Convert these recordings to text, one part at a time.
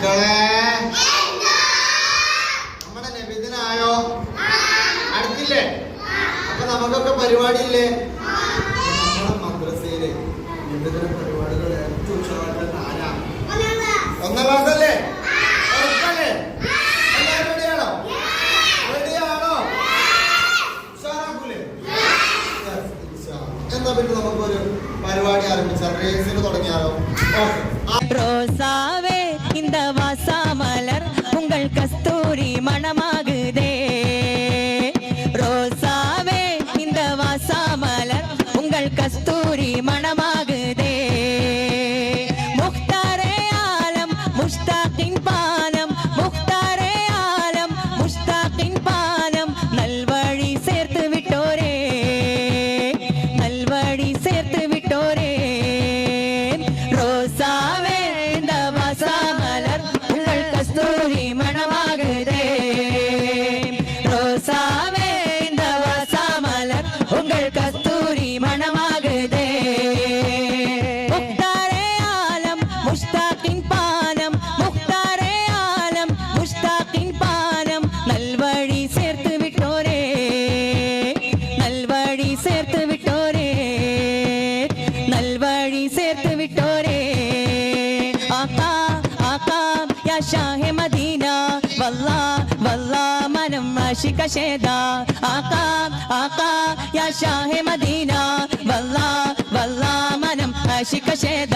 മക്കളെ. നമ്മുടെ നബിദിനായോ? അടുത്തില്ലേ? അപ്പൊ നമുക്കൊക്കെ പരിപാടി ഇല്ലേ നമ്മുടെ മദ്രസയിൽ നബിദിന പരിപാടികൾ ഏറ്റവും ഉഷാറായിട്ട് ആരാ? ഒന്നാം ക്ലാസ് അല്ലേ? എന്താ പിന്നെ നമുക്കൊരു പരിപാടി ആരംഭിച്ചാൽ റേസിന് തുടങ്ങിയാലോ? ഓക്കെ കാക്ക. യാ ഷാഹെ മദീന. വല്ലാ വല്ലാ മനം ആഷിക ഷേദ ആക്ക ആക്ക യാ ഷാഹെ മദീന. വല്ലാ വല്ലാ മനം ആഷിക ഷേദ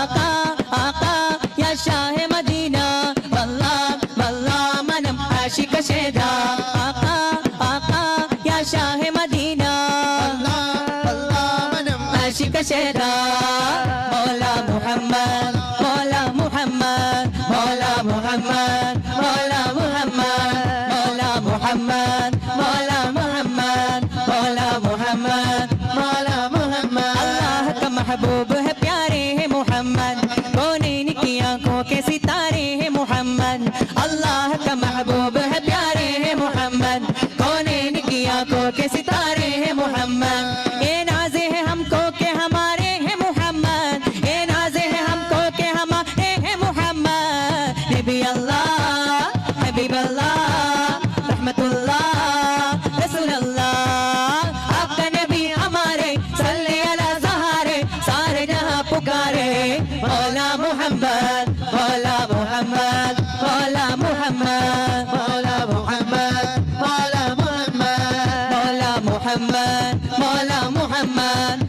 ആക്ക ആക്ക യാ ഷാഹെ മദീന. വല്ലാ വല്ലാ മനം ആഷിക ഷേദ ആക്ക ആക്ക യാ ഷാഹെ മദീന. വല്ലാ വല്ലാ മനം ആഷിക ഷേദ महबूब है, प्यारे है मोहम्मद। कोने की आँखों के सितारे हैं मोहम्मद। अल्लाह का महबूब है, प्यारे है मोहम्मद। कोने की आँखों के सितारे हैं मोहम्मद। ये नाजे है हमको के हमारे हैं मोहम्मद। ये नाजे है हमको के हमारे हैं मोहम्मद। नबी अल्लाह नबी अल्लाह। مولا محمد مولا محمد مولا محمد مولا محمد مولا محمد مولا محمد مولا محمد